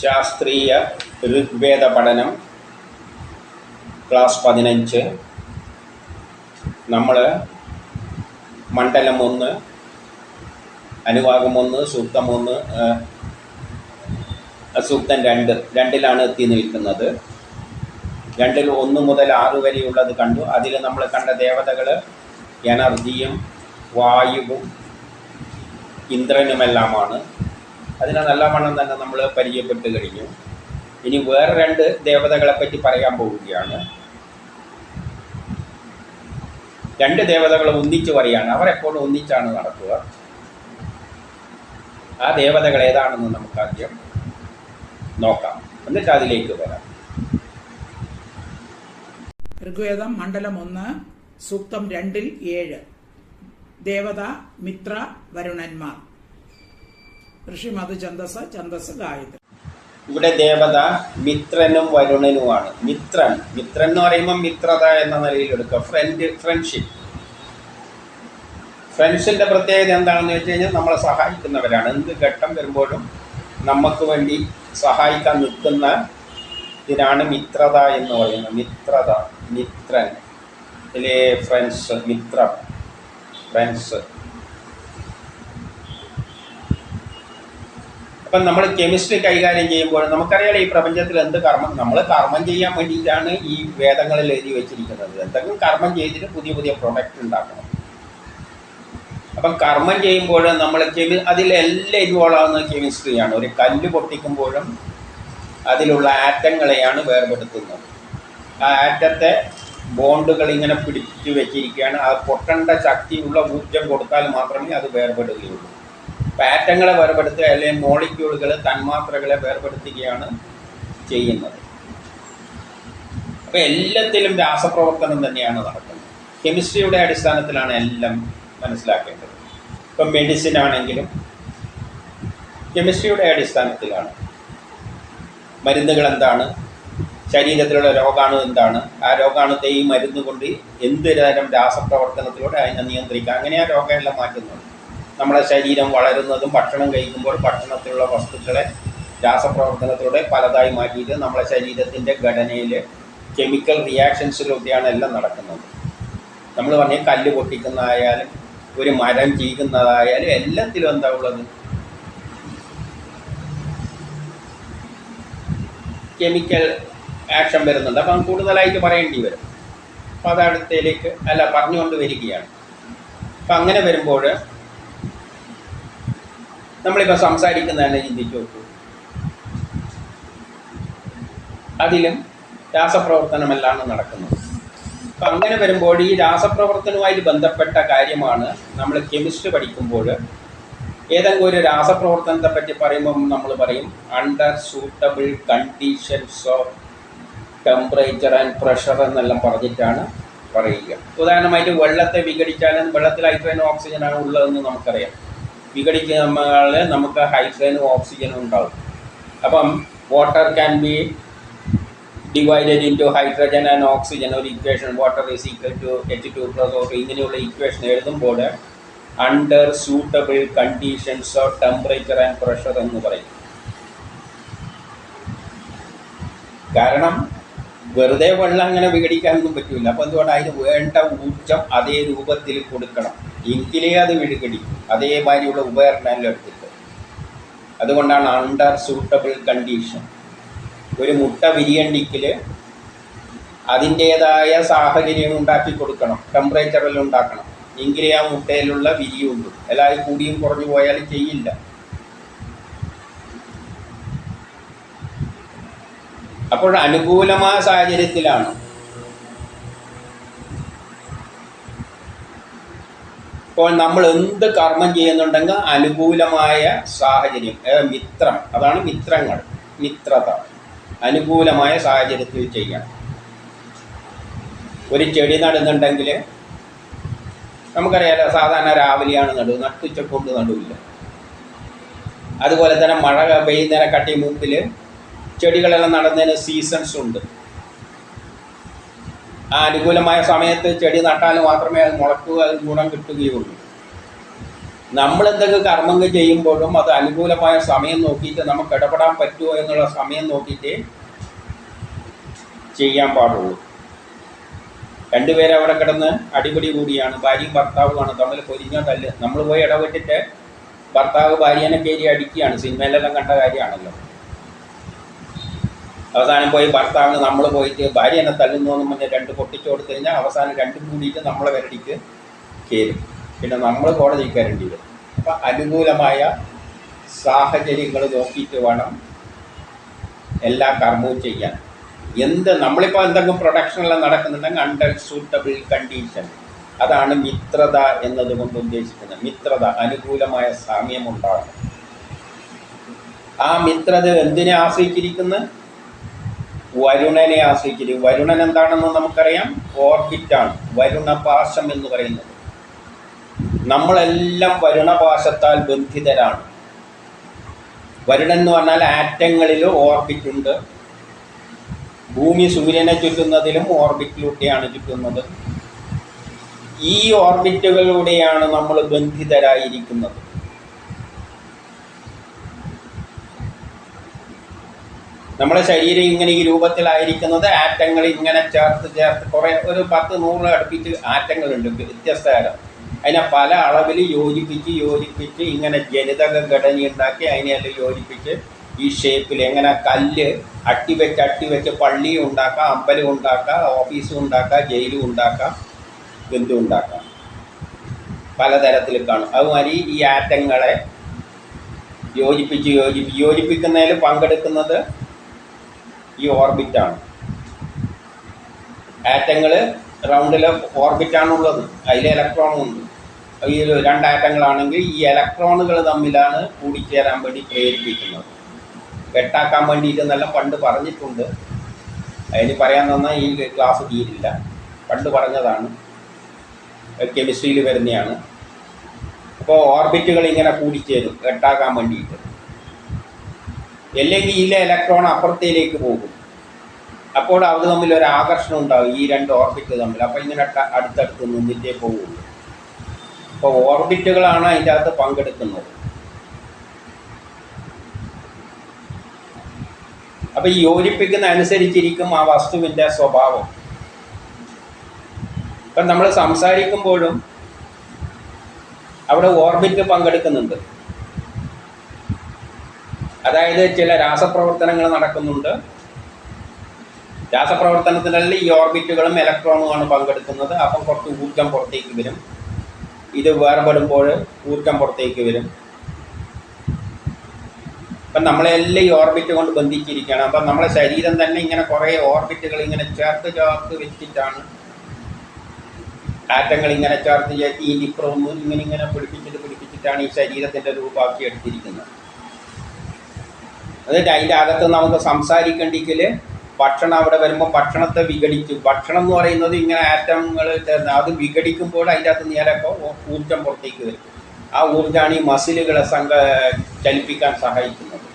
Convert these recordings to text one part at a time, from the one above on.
ശാസ്ത്രീയ ഋഗ്വേദ പഠനം ക്ലാസ് പതിനഞ്ച്. നമ്മൾ മണ്ഡലം ഒന്ന് അനുവാഗം ഒന്ന് സൂക്തം ഒന്ന് സൂക്തം രണ്ട്. രണ്ടിലാണ് എത്തി നിൽക്കുന്നത്. രണ്ടിൽ ഒന്ന് മുതൽ ആറ് വരെയുള്ളത് കണ്ടു. അതിൽ നമ്മൾ കണ്ട ദേവതകൾ എനർജിയും വായുവും ഇന്ദ്രനുമെല്ലാമാണ്. അതിനെ നല്ലവണ്ണം തന്നെ നമ്മൾ പരിചയപ്പെട്ട് കഴിഞ്ഞു. ഇനി വേറെ രണ്ട് ദേവതകളെ പറ്റി പറയാൻ പോവുകയാണ്. രണ്ട് ദേവതകൾ ഒന്നിച്ച് പറയാണ് അവർ എപ്പോഴും ഒന്നിച്ചാണ് നടക്കുക. ആ ദേവതകൾ ഏതാണെന്ന് നമുക്ക് ആദ്യം നോക്കാം. എന്നിട്ട് അതിലേക്ക് വരാം. ഋഗ്വേദം മണ്ഡലം ഒന്ന് സൂക്തം രണ്ടിൽ ഏഴ്. ദേവത മിത്ര വരുണന്മാർ. ഋഷിമത് ഛന്ദസ് ഛന്ദസ് ഗായത്രി. ഇവിടെ ദേവത മിത്രനും വരുണനുമാണ്. മിത്രൻ. മിത്രൻ എന്ന് പറയുമ്പോൾ മിത്രത എന്ന നിലയിൽ എടുക്കുക ഫ്രണ്ട് ഫ്രണ്ട്ഷിപ്പ് ഫ്രണ്ട്സിന്റെ പ്രത്യേകത എന്താണെന്ന് വെച്ച് കഴിഞ്ഞാൽ നമ്മളെ സഹായിക്കുന്നവരാണ്. എന്ത് ഘട്ടം വരുമ്പോഴും നമുക്ക് വേണ്ടി സഹായിക്കാൻ നിൽക്കുന്ന ഇതിനാണ് മിത്രത എന്ന് പറയുന്നത്. മിത്രത മിത്രൻ. ഇതിലെ ഫ്രണ്ട്സ് മിത്രം. ഫ്രണ്ട്സ് അപ്പം നമ്മൾ കെമിസ്ട്രി കൈകാര്യം ചെയ്യുമ്പോൾ നമുക്കറിയാം ഈ പ്രപഞ്ചത്തിൽ എന്ത് കർമ്മം? നമ്മൾ കർമ്മം ചെയ്യാൻ വേണ്ടിയിട്ടാണ് ഈ വേദങ്ങളിൽ എഴുതി വെച്ചിരിക്കുന്നത്. എന്തെങ്കിലും കർമ്മം ചെയ്തിട്ട് പുതിയ പുതിയ പ്രൊഡക്റ്റ് ഉണ്ടാക്കണം. അപ്പം കർമ്മം ചെയ്യുമ്പോൾ നമ്മൾ കെമി അതിലെല്ലാം ഇൻവോൾവ് ആവുന്നത് കെമിസ്ട്രിയാണ് ഒരു കല്ല് പൊട്ടിക്കുമ്പോഴും അതിലുള്ള ആറ്റങ്ങളെയാണ് വേർപെടുത്തുന്നത്. ആ ആറ്റത്തെ ബോണ്ടുകൾ ഇങ്ങനെ പിടിച്ചു വെച്ചിരിക്കുകയാണ്. ആ പൊട്ടേണ്ട ശക്തിയുള്ള ഊർജം കൊടുത്താൽ മാത്രമേ അത് വേർപെടുകയുള്ളൂ. പാറ്റങ്ങളെ വേർപെടുത്തുക അല്ലെങ്കിൽ മോളിക്യൂളുകൾ തന്മാത്രകളെ വേർപെടുത്തുകയാണ് ചെയ്യുന്നത്. അപ്പോൾ എല്ലാത്തിലും രാസപ്രവർത്തനം തന്നെയാണ് നടക്കുന്നത്. കെമിസ്ട്രിയുടെ അടിസ്ഥാനത്തിലാണ് എല്ലാം മനസ്സിലാക്കേണ്ടത്. ഇപ്പം മെഡിസിൻ ആണെങ്കിലും കെമിസ്ട്രിയുടെ അടിസ്ഥാനത്തിലാണ്. മരുന്നുകൾ എന്താണ്? ശരീരത്തിലുള്ള രോഗാണു എന്താണ്? ആ രോഗാണുത്തെ ഈ മരുന്ന് കൊണ്ട് എന്ത് തരം രാസപ്രവർത്തനത്തിലൂടെ അതിനെ നിയന്ത്രിക്കാം? അങ്ങനെ ആ രോഗമെല്ലാം മാറ്റുന്നുണ്ട്. നമ്മുടെ ശരീരം വളരുന്നതും ഭക്ഷണം കഴിക്കുമ്പോൾ ഭക്ഷണത്തിലുള്ള വസ്തുക്കളെ രാസപ്രവർത്തനത്തിലൂടെ പലതായി മാറ്റിയിട്ട് നമ്മുടെ ശരീരത്തിന്റെ ഘടനയിൽ കെമിക്കൽ റിയാക്ഷൻസിലൂടെയാണ് എല്ലാം നടക്കുന്നത്. നമ്മൾ പറഞ്ഞ കല്ല് പൊട്ടിക്കുന്നതായാലും ഒരു മരം ചീകുന്നതായാലും എല്ലാത്തിലും എന്താ ഉള്ളത്? കെമിക്കൽ ആക്ഷൻ വരുന്നുണ്ട്. അപ്പം കൂടുതലായിട്ട് പറയേണ്ടി വരും. അപ്പം അത് അടുത്തേക്ക് അല്ല പറഞ്ഞുകൊണ്ട് വരികയാണ്. അപ്പം അങ്ങനെ വരുമ്പോൾ നമ്മളിപ്പോൾ സംസാരിക്കുന്ന തന്നെ ചിന്തിച്ചു നോക്കൂ. അതിലും രാസപ്രവർത്തനമെല്ലാം നടക്കുന്നത്. അപ്പം അങ്ങനെ വരുമ്പോൾ ഈ രാസപ്രവർത്തനവുമായിട്ട് ബന്ധപ്പെട്ട കാര്യമാണ് നമ്മൾ കെമിസ്ട്രി പഠിക്കുമ്പോൾ ഏതെങ്കിലും ഒരു രാസപ്രവർത്തനത്തെ പറ്റി പറയുമ്പം നമ്മൾ പറയും under suitable conditions of temperature and pressure എന്നെല്ലാം പറഞ്ഞിട്ടാണ് പറയുക. ഉദാഹരണമായിട്ട് വെള്ളത്തെ വിഘടിച്ചാലും വെള്ളത്തിൽ ഹൈഡ്രജനും ഓക്സിജനാണ് ഉള്ളതെന്ന് നമുക്കറിയാം. വിഘടിക്കുമ്പോൾ നമുക്ക് ഹൈഡ്രജനും ഓക്സിജനും ഉണ്ടാവും. അപ്പം water can be divided into hydrogen and oxygen ഒരു equation water is equal to H two plus of ഇങ്ങനെയുള്ള ഇക്വേഷൻ എഴുതുമ്പോൾ under suitable conditions of temperature and pressure എന്ന് പറയും. കാരണം വെറുതെ വെള്ളം അങ്ങനെ വിഘടിക്കാനൊന്നും പറ്റില്ല അപ്പോൾ എന്തുകൊണ്ട് അതിന് വേണ്ട ഊർജം അതേ രൂപത്തിൽ കൊടുക്കണം? എങ്കിലേ അത് വിഴുകടി അതേമാതിരിയുള്ള ഉപകരണം എടുത്തിട്ട്. അതുകൊണ്ടാണ് അണ്ടർ സൂട്ടബിൾ കണ്ടീഷൻ ഒരു മുട്ട വിരിയണ്ടിക്കിൽ അതിന്റേതായ സാഹചര്യം ഉണ്ടാക്കി കൊടുക്കണം ടെമ്പറേച്ചറിൽ ഉണ്ടാക്കണം. എങ്കിലേ ആ മുട്ടയിലുള്ള വിരിയുള്ളൂ. എല്ലാവരും കൂടിയും കുറഞ്ഞു പോയാൽ ചെയ്യില്ല. അപ്പോൾ അനുകൂലമായ സാഹചര്യത്തിലാണ് ഇപ്പോൾ നമ്മൾ എന്ത് കർമ്മം ചെയ്യുന്നുണ്ടെങ്കിൽ അനുകൂലമായ സാഹചര്യം മിത്രം. അതാണ് മിത്രങ്ങൾ മിത്രത. അനുകൂലമായ സാഹചര്യത്തിൽ ചെയ്യണം ഒരു ചെടി നടുന്നുണ്ടെങ്കിൽ നമുക്കറിയാലോ സാധാരണ രാവിലെയാണ് നടു നട്ടുച്ചക്കൊണ്ട് നടുവില്ല. അതുപോലെ തന്നെ മഴ പെയ്യുന്നതിനെ കട്ടി മുമ്പിൽ ചെടികളെല്ലാം നടന്നതിന് സീസൺസ് ഉണ്ട്. അനുകൂലമായ സമയത്ത് ചെടി നട്ടാൽ മാത്രമേ അത് മുളക്കുക അത് ഗുണം കിട്ടുകയുള്ളൂ. നമ്മൾ എന്തെങ്കിലും കർമ്മങ്ങൾ ചെയ്യുമ്പോഴും അത് അനുകൂലമായ സമയം നോക്കിയിട്ട് നമുക്ക് ഇടപെടാൻ പറ്റുമോ എന്നുള്ള സമയം നോക്കിയിട്ട് ചെയ്യാൻ പാടുള്ളൂ. രണ്ടുപേരും അവിടെ കിടന്ന് അടിപിടി കൂടിയാണ് ഭാര്യയും ഭർത്താവുമാണ് തമ്മിൽ പൊരിഞ്ഞ തല്ല്. നമ്മൾ പോയി ഇടപെട്ടിട്ട് ഭർത്താവ് ഭാര്യനെ കയറി അടിക്കുകയാണ് സിനിമയിലെല്ലാം കണ്ട കാര്യമാണല്ലോ. അവസാനം പോയി ഭർത്താവിന് നമ്മൾ പോയിട്ട് ഭാര്യ എന്നെ തല്ലുന്നു എന്ന് മുന്നേ രണ്ട് പൊട്ടിച്ചു കൊടുത്തു കഴിഞ്ഞാൽ അവസാനം രണ്ടും കൂടിയിട്ട് നമ്മളെ വരടിക്ക് കയറും പിന്നെ നമ്മൾ കോടതി കയറേണ്ടി വരും അപ്പം അനുകൂലമായ സാഹചര്യങ്ങൾ നോക്കിയിട്ട് വേണം എല്ലാ കർമ്മവും ചെയ്യാൻ. എന്ത് നമ്മളിപ്പോൾ എന്തെങ്കിലും പ്രൊഡക്ഷനെല്ലാം നടക്കുന്നുണ്ടെങ്കിൽ അണ്ടർ സൂട്ടബിൾ കണ്ടീഷൻ അതാണ് മിത്രത എന്നതുകൊണ്ട് ഉദ്ദേശിക്കുന്നത്. മിത്രത അനുകൂലമായ സാമ്യമുണ്ടാകണം ആ മിത്രത എന്തിനെ ആശ്രയിച്ചിരിക്കുന്നു? വരുണനെ ആശ്രയിക്കരുത് വരുണൻ എന്താണെന്ന് നമുക്കറിയാം? ഓർബിറ്റാണ് വരുണപാശം എന്ന് പറയുന്നത്. നമ്മളെല്ലാം വരുണപാശത്താൽ ബന്ധിതരാണ്. വരുണൻ എന്ന് പറഞ്ഞാൽ ആറ്റങ്ങളിൽ ഓർബിറ്റുണ്ട് ഭൂമി സൂര്യനെ ചുറ്റുന്നതിലും ഓർബിറ്റിലൂടെയാണ് ചുറ്റുന്നത്. ഈ ഓർബിറ്റുകളിലൂടെയാണ് നമ്മൾ ബന്ധിതരായിരിക്കുന്നത്. നമ്മുടെ ശരീരം ഇങ്ങനെ ഈ രൂപത്തിലായിരിക്കുന്നത് ആറ്റങ്ങൾ ഇങ്ങനെ ചേർത്ത് ചേർത്ത് കുറേ ഒരു പത്ത് നൂറ് അടുപ്പിച്ച് ആറ്റങ്ങളുണ്ട് വ്യത്യസ്ത തരം അതിനെ പല അളവിൽ യോജിപ്പിച്ച് യോജിപ്പിച്ച് ഇങ്ങനെ ജനിതക ഘടന ഉണ്ടാക്കി അതിനെല്ലാം യോജിപ്പിച്ച് ഈ ഷേപ്പിൽ എങ്ങനെ കല്ല് അട്ടിവെച്ച് അട്ടിവെച്ച് പള്ളിയും ഉണ്ടാക്കാം അമ്പലം ഉണ്ടാക്കാം ഓഫീസും ഉണ്ടാക്കാം ജയിലും ഉണ്ടാക്കാം എന്തും ഉണ്ടാക്കാം. പലതരത്തിൽ കാണും. അതുമാതിരി ഈ ആറ്റങ്ങളെ യോജിപ്പിച്ച് യോജിപ്പി യോജിപ്പിക്കുന്നതിൽ പങ്കെടുക്കുന്നത് ഈ ഓർബിറ്റാണ് ആറ്റങ്ങൾ ഓർബിറ്റാണ് ഉള്ളത് അതിൽ ഇലക്ട്രോണും ഉണ്ട്. ഈ രണ്ട് ആറ്റങ്ങളാണെങ്കിൽ ഈ ഇലക്ട്രോണുകൾ തമ്മിലാണ് കൂടിച്ചേരാൻ വേണ്ടി പ്രേരിപ്പിക്കുന്നത്. വേണ്ടിയിട്ട് നല്ല പണ്ട് പറഞ്ഞിട്ടുണ്ട്. അതിന് പറയാൻ തന്നാൽ ഈ ക്ലാസ് തീരില്ല. പണ്ട് പറഞ്ഞതാണ്. കെമിസ്ട്രിയിൽ വരുന്നതാണ് അപ്പോൾ ഓർബിറ്റുകൾ ഇങ്ങനെ കൂടിച്ചേരും വെട്ടാക്കാൻ വേണ്ടിയിട്ട്. അല്ലെങ്കിൽ ഇതിലെ ഇലക്ട്രോൺ അപ്പുറത്തേലേക്ക് പോകും. അപ്പോൾ അവർ തമ്മിൽ ഒരു ആകർഷണം ഉണ്ടാവും ഈ രണ്ട് ഓർബിറ്റ് തമ്മിൽ. അപ്പോൾ ഇങ്ങനെ അടുത്തടുത്ത് നിന്നിട്ടേ പോകുള്ളൂ അപ്പോൾ ഓർബിറ്റുകളാണ് അതിന്റെ അകത്ത് പങ്കെടുക്കുന്നത്. അപ്പോൾ ഈ യോജിപ്പിക്കുന്ന അനുസരിച്ചിരിക്കും ആ വസ്തുവിന്റെ സ്വഭാവം. ഇപ്പം നമ്മൾ സംസാരിക്കുമ്പോഴും അവിടെ ഓർബിറ്റ് പങ്കെടുക്കുന്നുണ്ട്. അതായത് ചില രാസപ്രവർത്തനങ്ങൾ നടക്കുന്നുണ്ട്. രാസപ്രവർത്തനത്തിനിടയിൽ ഈ ഓർബിറ്റുകളും ഇലക്ട്രോണുമാണ് പങ്കെടുക്കുന്നത്. അപ്പം കുറച്ച് ഊർജം പുറത്തേക്ക് വരും. ഇത് വേർപെടുമ്പോൾ ഊർജം പുറത്തേക്ക് വരും. അപ്പം നമ്മളെല്ലാം ഈ ഓർബിറ്റ് കൊണ്ട് ബന്ധിച്ചിരിക്കുകയാണ്. അപ്പം നമ്മുടെ ശരീരം തന്നെ ഇങ്ങനെ കുറേ ഓർബിറ്റുകൾ ഇങ്ങനെ ചേർത്ത് ചേർത്ത് വെച്ചിട്ടാണ് ആറ്റങ്ങൾ ഇങ്ങനെ ചേർത്ത് ചേർത്ത് ഈ ലിപ്രോന്ന് ഇങ്ങനെ ഇങ്ങനെ പിടിപ്പിച്ചിട്ട് പിടിപ്പിച്ചിട്ടാണ് ഈ ശരീരത്തിന്റെ രൂപമാക്കി എടുത്തിരിക്കുന്നത്. എന്നിട്ട് അതിന്റെ അകത്ത് നമുക്ക് സംസാരിക്കണ്ടെങ്കിൽ ഭക്ഷണം അവിടെ വരുമ്പോൾ ഭക്ഷണത്തെ വിഘടിക്കും. ഭക്ഷണം എന്ന് പറയുന്നത് ഇങ്ങനെ ആറ്റങ്ങൾ ചേർന്ന് അത് വിഘടിക്കുമ്പോൾ അതിന്റെ അകത്ത് നേരപ്പോൾ ഊർജം പുറത്തേക്ക് വരും. ആ ഊർജമാണ് ഈ മസിലുകളെ സംഘ ചലിപ്പിക്കാൻ സഹായിക്കുന്നത്.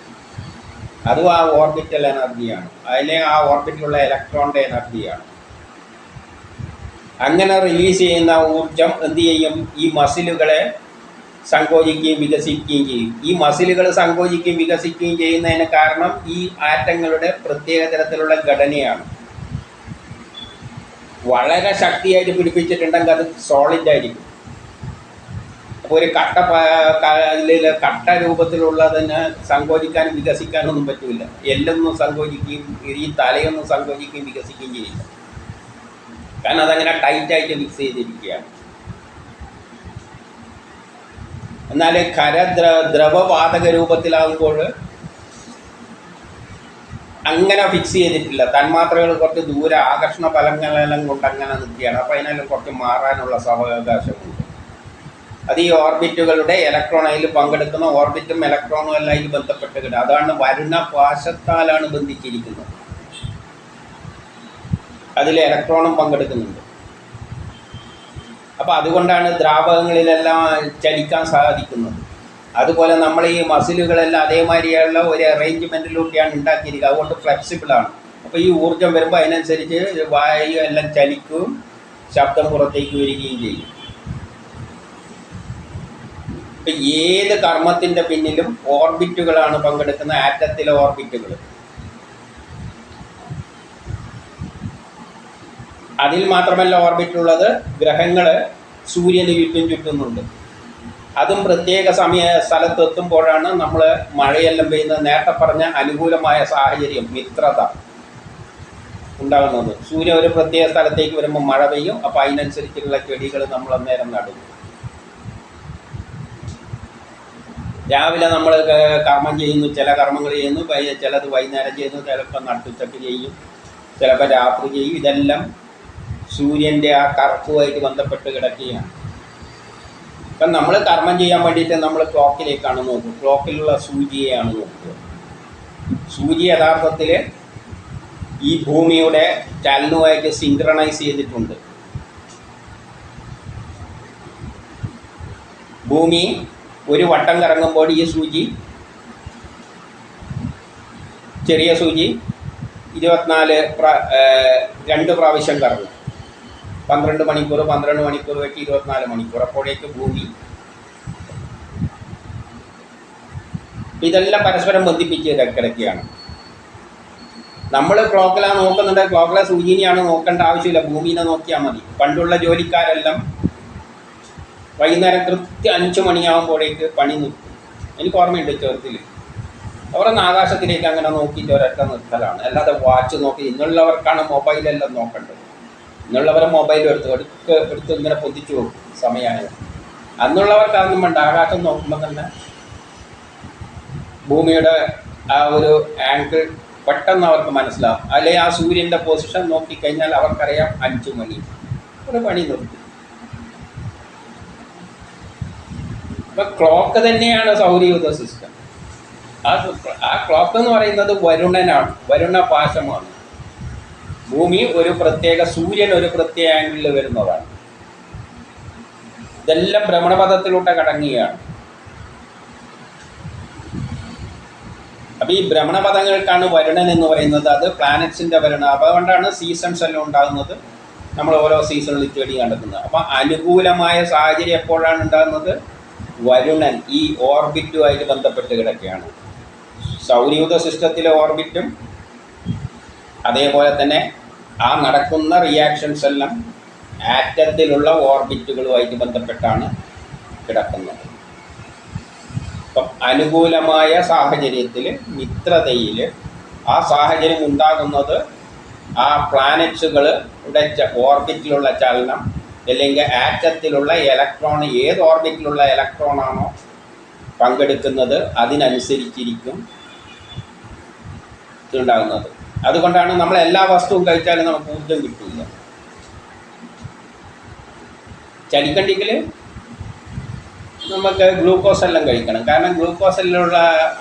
അതും ആ ഓർബിറ്റൽ എനർജിയാണ്. അതിലെ ആ ഓർബിറ്റിലുള്ള ഇലക്ട്രോണിന്റെ എനർജിയാണ്. അങ്ങനെ റിലീസ് ചെയ്യുന്ന ഊർജം എന്ത് ചെയ്യും? ഈ മസിലുകളെ സങ്കോചിക്കുകയും വികസിക്കുകയും ചെയ്യും. ഈ മസിലുകൾ സങ്കോചിക്കുകയും വികസിക്കുകയും ചെയ്യുന്നതിന് കാരണം ഈ ആറ്റങ്ങളുടെ പ്രത്യേക തരത്തിലുള്ള ഘടനയാണ്. വളരെ ശക്തിയായിട്ട് പിടിപ്പിച്ചിട്ടുണ്ടെങ്കിൽ അത് സോളിഡ് ആയിരിക്കും. അപ്പോൾ ഒരു കട്ട ഇതിൽ കട്ട രൂപത്തിലുള്ളതിന് സങ്കോചിക്കാനും വികസിക്കാനൊന്നും പറ്റില്ല എല്ലൊന്നും സങ്കോചിക്കുകയും ഈ തലയൊന്നും സങ്കോചിക്കുകയും വികസിക്കുകയും ചെയ്യില്ല. കാരണം അതങ്ങനെ ടൈറ്റായിട്ട് ഫിക്സ് ചെയ്തിരിക്കുകയാണ്. എന്നാൽ കരദ്ര ദ്രവവാതക രൂപത്തിലാകുമ്പോൾ അങ്ങനെ ഫിക്സ് ചെയ്തിട്ടില്ല. തന്മാത്രകൾ കുറച്ച് ദൂരെ ആകർഷണ ഫലങ്ങളെല്ലാം കൊണ്ട് അങ്ങനെ നിൽക്കുകയാണ്. അപ്പോൾ അതിനെല്ലാം കുറച്ച് മാറാനുള്ള സാവകാശമുണ്ട്. അത് ഈ ഓർബിറ്റുകളുടെ ഇലക്ട്രോൺ അതിൽ പങ്കെടുക്കുന്ന ഓർബിറ്റും ഇലക്ട്രോണും എല്ലാം അതിൽ ബന്ധപ്പെട്ട് കിട്ടുക അതാണ് വരുന്ന പാശത്താലാണ് ബന്ധിച്ചിരിക്കുന്നത്. അതിൽ ഇലക്ട്രോണും പങ്കെടുക്കുന്നുണ്ട്. അപ്പോൾ അതുകൊണ്ടാണ് ദ്രാവകങ്ങളിലെല്ലാം ചലിക്കാൻ സാധിക്കുന്നത്. അതുപോലെ നമ്മൾ ഈ മസിലുകളെല്ലാം അതേമാതിരിയുള്ള ഒരു അറേഞ്ച്മെന്റിലൂടെയാണ് ഉണ്ടാക്കിയിരിക്കുക അതുകൊണ്ട് ഫ്ലെക്സിബിളാണ് അപ്പോൾ ഈ ഊർജം വരുമ്പോൾ അതിനനുസരിച്ച് വായു എല്ലാം ചലിക്കും ശബ്ദം പുറത്തേക്ക് വരികയും ചെയ്യും. ഇപ്പൊ ഏത് കർമ്മത്തിന്റെ പിന്നിലും ഓർബിറ്റുകളാണ് പങ്കെടുക്കുന്ന ആറ്റത്തിലെ ഓർബിറ്റുകൾ അതിൽ മാത്രമല്ല ഓർബിറ്റിലുള്ളത് ഗ്രഹങ്ങൾ സൂര്യന് ചുറ്റും ചുറ്റുന്നുണ്ട്. അതും പ്രത്യേക സമയ സ്ഥലത്തെത്തുമ്പോഴാണ് നമ്മൾ മഴയെല്ലാം പെയ്യുന്ന നേരത്തെ പറഞ്ഞ അനുകൂലമായ സാഹചര്യം മിത്രത ഉണ്ടാകുന്നത്. സൂര്യ ഒരു പ്രത്യേക സ്ഥലത്തേക്ക് വരുമ്പോൾ മഴ പെയ്യും. അപ്പോൾ അതിനനുസരിച്ചുള്ള ചെടികൾ നമ്മൾ അന്നേരം നടും. രാവിലെ നമ്മൾ കർമ്മം ചെയ്യുന്നു ചില കർമ്മങ്ങൾ ചെയ്യുന്നു ചിലത് വൈകുന്നേരം ചെയ്യുന്നു ചിലപ്പോൾ നട്ടുച്ചക്ക് ചെയ്യും ചിലപ്പോൾ രാത്രി ചെയ്യും. ഇതെല്ലാം സൂര്യന്റെ ആ കറുപ്പുമായിട്ട് ബന്ധപ്പെട്ട് കിടക്കുകയാണ്. ഇപ്പം നമ്മൾ കർമ്മം ചെയ്യാൻ വേണ്ടിയിട്ട് നമ്മൾ ക്ലോക്കിലേക്കാണ് നോക്കുക. ക്ലോക്കിലുള്ള സൂചിയെയാണ് നോക്കുക. സൂചി യഥാർത്ഥത്തിൽ ഈ ഭൂമിയുടെ ചലനവുമായിട്ട് സിങ്ക്രണൈസ് ചെയ്തിട്ടുണ്ട്. ഭൂമി ഒരു വട്ടം കറങ്ങുമ്പോൾ ഈ സൂചി ചെറിയ സൂചി ഇരുപത്തിനാല് പ്രാ രണ്ട് പ്രാവശ്യം കറങ്ങും. പന്ത്രണ്ട് മണിക്കൂർ പന്ത്രണ്ട് മണിക്കൂർ വെച്ച് ഇരുപത്തിനാല് മണിക്കൂർ അപ്പോഴേക്ക് ഭൂമി. ഇതെല്ലാം പരസ്പരം ബന്ധിപ്പിച്ച് കിടക്കുകയാണ്. നമ്മൾ ക്ലോക്കിലാണ് നോക്കുന്നുണ്ട്. ക്ലോക്കിലെ സൂചിനെയാണ് നോക്കേണ്ട ആവശ്യമില്ല. ഭൂമിനെ നോക്കിയാൽ മതി. പണ്ടുള്ള ജോലിക്കാരെല്ലാം വൈകുന്നേരം കൃത്യം അഞ്ച് മണിയാകുമ്പോഴേക്ക് പണി നിർത്തും. എനിക്ക് ഓർമ്മയുണ്ട് ചെറുതിൽ അവരൊന്ന് ആകാശത്തിലേക്ക് അങ്ങനെ നോക്കിയിട്ട് ഒരൊറ്റ നിർത്തലാണ്. അല്ലാതെ വാച്ച് നോക്കി. ഇന്നുള്ളവർക്കാണ് മൊബൈലെല്ലാം നോക്കേണ്ടത്. ഇന്നുള്ളവരെ മൊബൈൽ എടുത്ത് എടുത്ത് എടുത്ത് ഇങ്ങനെ പൊതിച്ചു പോകും സമയമായത് അന്നുള്ളവർക്കാണെന്നും വേണ്ട. ആകാശം നോക്കുമ്പോൾ തന്നെ ഭൂമിയുടെ ആ ഒരു ആംഗിൾ പെട്ടെന്ന് അവർക്ക് മനസ്സിലാവും. അല്ലെങ്കിൽ ആ സൂര്യന്റെ പൊസിഷൻ നോക്കിക്കഴിഞ്ഞാൽ അവർക്കറിയാം അഞ്ചു മണി. ഒരു പണി നിർത്തി. അപ്പൊ ക്ലോക്ക് തന്നെയാണ് സൗരയൂഥ സിസ്റ്റം ആ ആ ക്ലോക്ക് എന്ന് പറയുന്നത് വരുണനാണ്. വരുണ പാശമാണ്. ഭൂമി ഒരു പ്രത്യേക സൂര്യൻ ഒരു പ്രത്യേക ആംഗിളിൽ വരുന്നതാണ്. ഇതെല്ലാം ഭ്രമണപഥത്തിലൂടെ കടങ്ങുകയാണ്. അപ്പൊ ഈ ഭ്രമണപഥങ്ങൾക്കാണ് വരുണൻ എന്ന് പറയുന്നത്. അത് പ്ലാനറ്റ്സിന്റെ അപ്പോൾ അതുകൊണ്ടാണ് സീസൺസ് എല്ലാം ഉണ്ടാകുന്നത്. നമ്മൾ ഓരോ സീസണിൽ ചെടി കണ്ടെത്തുന്നത്. അപ്പൊ അനുകൂലമായ സാഹചര്യം എപ്പോഴാണ് ഉണ്ടാകുന്നത്? വരുണൻ ഈ ഓർബിറ്റുമായിട്ട് ബന്ധപ്പെട്ട് കിടക്കുകയാണ്. സൗരയൂഥ സിസ്റ്റത്തിലെ ഓർബിറ്റും അതേപോലെ തന്നെ ആ നടക്കുന്ന റിയാക്ഷൻസ് എല്ലാം ആറ്റത്തിലുള്ള ഓർബിറ്റുകളുമായിട്ട് ബന്ധപ്പെട്ടാണ് കിടക്കുന്നത്. അപ്പം അനുകൂലമായ സാഹചര്യത്തിൽ മിത്രതയിൽ ആ സാഹചര്യം ഉണ്ടാകുന്നത് ആ പ്ലാനറ്റ്സുകൾ ഓർബിറ്റിലുള്ള ചലനം അല്ലെങ്കിൽ ആറ്റത്തിലുള്ള ഇലക്ട്രോൺ ഏത് ഓർബിറ്റിലുള്ള ഇലക്ട്രോണാണോ പങ്കെടുക്കുന്നത് അതിനനുസരിച്ചിരിക്കും. ഇതുണ്ടാകുന്നത്. അതുകൊണ്ടാണ് നമ്മൾ എല്ലാ വസ്തുവും കഴിച്ചാലും നമുക്ക് ഊർജം കിട്ടില്ല ചലിക്കണ്ടെങ്കിൽ നമുക്ക് ഗ്ലൂക്കോസ് എല്ലാം കഴിക്കണം. കാരണം ഗ്ലൂക്കോസിലുള്ള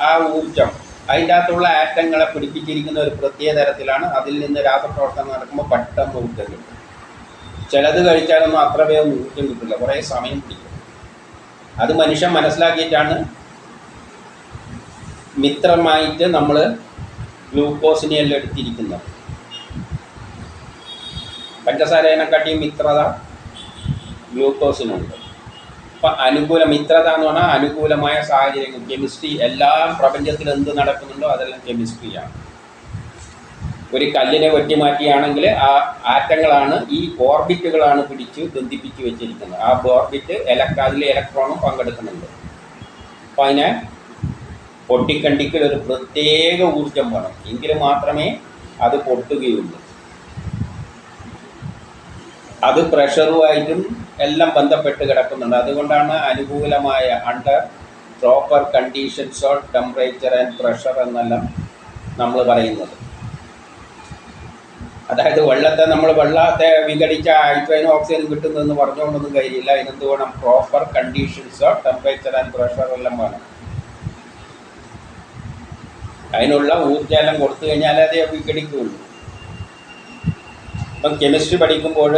ആ ഊർജം അതിന്റെ അകത്തുള്ള ആറ്റങ്ങളെ പിടിപ്പിച്ചിരിക്കുന്ന ഒരു പ്രത്യേക തരത്തിലാണ് അതിൽ നിന്ന് രാസപ്രവർത്തനം നടക്കുമ്പോൾ പെട്ടെന്ന് ഊർജം കിട്ടും. ചിലത് കഴിച്ചാലൊന്നും അത്ര വേഗം ഊർജം കിട്ടില്ല കുറേ സമയം പിടിക്കും. അത് മനുഷ്യൻ മനസ്സിലാക്കിയിട്ടാണ് മിത്രമായിട്ട് നമ്മൾ ഗ്ലൂക്കോസിനെ എല്ലാം എടുത്തിരിക്കുന്നത്. പഞ്ചസാരേനെക്കാട്ടിയും മിത്രത ഗ്ലൂക്കോസിനുണ്ട്. അപ്പം അനുകൂല മിത്രത എന്ന് പറഞ്ഞാൽ അനുകൂലമായ സാഹചര്യങ്ങൾ. കെമിസ്ട്രി എല്ലാ പ്രപഞ്ചത്തിൽ എന്ത് നടക്കുന്നുണ്ടോ അതെല്ലാം കെമിസ്ട്രിയാണ് ഒരു കല്ലിനെ വെട്ടിമാറ്റിയാണെങ്കിൽ ആ ആറ്റങ്ങളാണ് ഈ ഓർബിറ്റുകളാണ് പിടിച്ച് ബന്ധിപ്പിച്ച് വെച്ചിരിക്കുന്നത്. ആ ഓർബിറ്റ് ഇലക്ട്ര ഇലക്ട്രോണും പങ്കെടുക്കുന്നുണ്ട്. അപ്പം അതിനെ പൊട്ടിക്കണ്ടിക്കൽ ഒരു പ്രത്യേക ഊർജം വേണം. എങ്കിൽ മാത്രമേ അത് പൊട്ടുകയുള്ളൂ. അത് പ്രഷറുമായിട്ടും എല്ലാം ബന്ധപ്പെട്ട് കിടക്കുന്നുണ്ട്. അതുകൊണ്ടാണ് അനുകൂലമായ under proper conditions of temperature and pressure എന്നെല്ലാം നമ്മൾ പറയുന്നത്. അതായത് വെള്ളത്തെ നമ്മൾ വെള്ളത്തെ വിഘടിച്ച ഹൈഡ്രോജൻ ഓക്സിജൻ കിട്ടുന്നതെന്ന് പറഞ്ഞുകൊണ്ടൊന്നും കഴിയില്ല അതിനെന്ത് വേണം proper conditions of temperature and pressure എല്ലാം വേണം. അതിനുള്ള ഊർജമെല്ലാം കൊടുത്തു കഴിഞ്ഞാലേ അതേ വിഘടിക്കുകയുള്ളൂ ഇപ്പം കെമിസ്ട്രി പഠിക്കുമ്പോൾ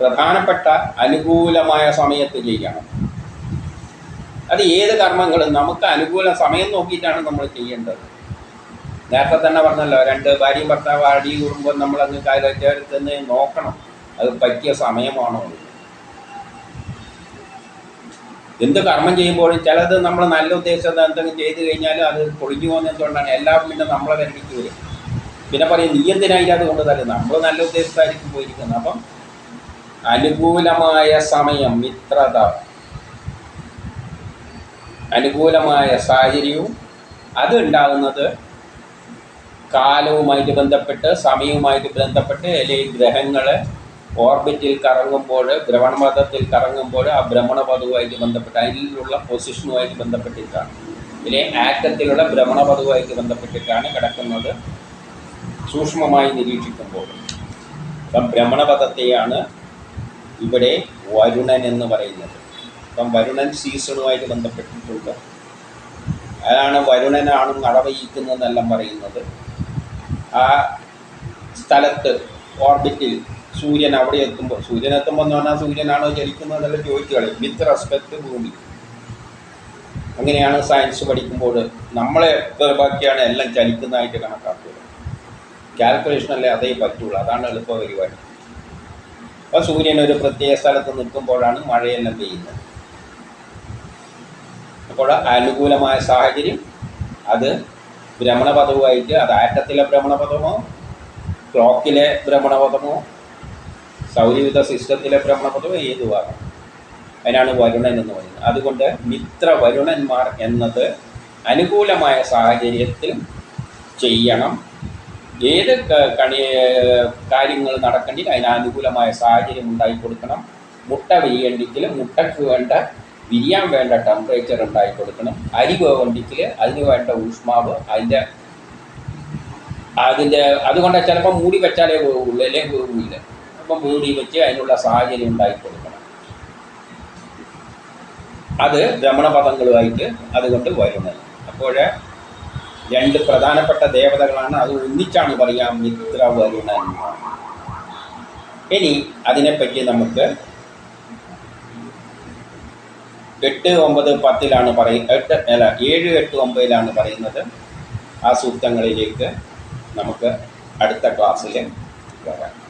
പ്രധാനപ്പെട്ട അനുകൂലമായ സമയത്ത് ചെയ്യണം അത് ഏത് കർമ്മങ്ങളും നമുക്ക് അനുകൂല സമയം നോക്കിയിട്ടാണ് നമ്മൾ ചെയ്യേണ്ടത്. നേരത്തെ തന്നെ പറഞ്ഞല്ലോ രണ്ട് ഭാര്യയും ഭർത്താവ് അടി കൂടുമ്പോൾ നമ്മളങ്ങ് കാലത്തേർത്ത് നോക്കണം. അത് പറ്റിയ സമയമാണോ. എന്ത് കർമ്മം ചെയ്യുമ്പോഴും ചിലത് നമ്മൾ നല്ല ഉദ്ദേശം എന്തെങ്കിലും ചെയ്തു കഴിഞ്ഞാലും അത് പൊളിഞ്ഞു പോകുന്നതുകൊണ്ടാണ് എല്ലാവരും പിന്നെ നമ്മളെ വരടിക്ക് വരും. പിന്നെ പറയും നീ എന്തിനായി അത് കൊണ്ട് തരും നമ്മൾ നല്ല ഉദ്ദേശത്തായിരിക്കും പോയിരിക്കുന്നത്. അപ്പം അനുകൂലമായ സമയം മിത്രത അനുകൂലമായ സാഹചര്യവും അത് ഉണ്ടാകുന്നത് കാലവുമായിട്ട് ബന്ധപ്പെട്ട് സമയവുമായിട്ട് ബന്ധപ്പെട്ട് അല്ലെങ്കിൽ ഗ്രഹങ്ങൾ ഓർബിറ്റിൽ കറങ്ങുമ്പോൾ ഭ്രമണപഥത്തിൽ കറങ്ങുമ്പോൾ ആ ഭ്രമണപഥവുമായിട്ട് ബന്ധപ്പെട്ട് അതിലുള്ള പൊസിഷനുമായിട്ട് ബന്ധപ്പെട്ടിട്ടാണ്. ഇതിലെ ആറ്റത്തിലുള്ള ഭ്രമണപഥവുമായിട്ട് ബന്ധപ്പെട്ടിട്ടാണ് കിടക്കുന്നത് സൂക്ഷ്മമായി നിരീക്ഷിക്കുമ്പോൾ. അപ്പം ഭ്രമണപഥത്തെയാണ് ഇവിടെ വരുണൻ എന്ന് പറയുന്നത്. അപ്പം വരുണൻ സീസണുമായിട്ട് ബന്ധപ്പെട്ടിട്ടുണ്ട്. അതാണ് വരുണനാണ് നടവയിക്കുന്നതെന്നെല്ലാം പറയുന്നത്. ആ സ്ഥലത്ത് ഓർബിറ്റിൽ സൂര്യൻ അവിടെ എത്തുമ്പോൾ സൂര്യൻ എത്തുമ്പോൾ എന്ന് പറഞ്ഞാൽ സൂര്യനാണോ ചലിക്കുന്നത് എന്നുള്ള കളയും വിത്ത് റെസ്പെക്ട് ഭൂമി. അങ്ങനെയാണ് സയൻസ് പഠിക്കുമ്പോൾ നമ്മളെ ബാക്കിയാണ് എല്ലാം ചലിക്കുന്നതായിട്ട് കണക്കാക്കുക. കാൽക്കുലേഷനല്ലേ അതേ പറ്റുള്ളൂ അതാണ് എളുപ്പ പരിപാടി അപ്പോൾ സൂര്യൻ ഒരു പ്രത്യേക സ്ഥലത്ത് നിൽക്കുമ്പോഴാണ് മഴയെല്ലാം പെയ്യുന്നത്. അപ്പോൾ അനുകൂലമായ സാഹചര്യം അത് ഭ്രമണപഥവുമായിട്ട് അത് ആറ്റത്തിലെ ഭ്രമണപഥമോ ക്ലോക്കിലെ ഭ്രമണപഥമോ സൗരയുധ സിസ്റ്റത്തിലെ ഭ്രമണപഥമോ ഏതുവാകാം അതിനാണ് വരുണൻ എന്ന് പറയുന്നത്. അതുകൊണ്ട് മിത്ര വരുണന്മാർ എന്നത് അനുകൂലമായ സാഹചര്യത്തിൽ ചെയ്യണം. ഏത് കണി കാര്യങ്ങൾ നടക്കണമെങ്കിൽ അതിന് അനുകൂലമായ സാഹചര്യം ഉണ്ടാക്കി കൊടുക്കണം. മുട്ട വിരിയണ്ടെങ്കിൽ മുട്ടയ്ക്ക് വേണ്ട വിരിയാൻ വേണ്ട ടെമ്പറേച്ചർ ഉണ്ടാക്കി കൊടുക്കണം. അരി വേവണ്ടെങ്കിൽ അതിന് വേണ്ട ഊഷ്മാവ് അതിന്റെ അതിന്റെ അതുകൊണ്ട് ചിലപ്പോൾ മൂടി വെച്ചാലേ പോകുള്ളൂ അല്ലേ വേവില്ല അപ്പം മൂടി വെച്ച് അതിനുള്ള സാഹചര്യം ഉണ്ടാക്കി കൊടുക്കണം അത് ഭ്രമണപഥങ്ങളുമായിട്ട് അതുകൊണ്ട് വരുന്നത്. അപ്പോൾ രണ്ട് പ്രധാനപ്പെട്ട ദേവതകളാണ് അത് ഒന്നിച്ചാണ് പറയാം മിത്ര വരുണ ഇനി അതിനെപ്പറ്റി നമുക്ക് എട്ട് ഒമ്പത് പത്തിലാണ് പറയ എട്ട് അല്ല ഏഴ് എട്ട് ഒമ്പതിലാണ് പറയുന്നത് ആ സൂക്തങ്ങളിലേക്ക് നമുക്ക് അടുത്ത ക്ലാസ്സിൽ വരാം.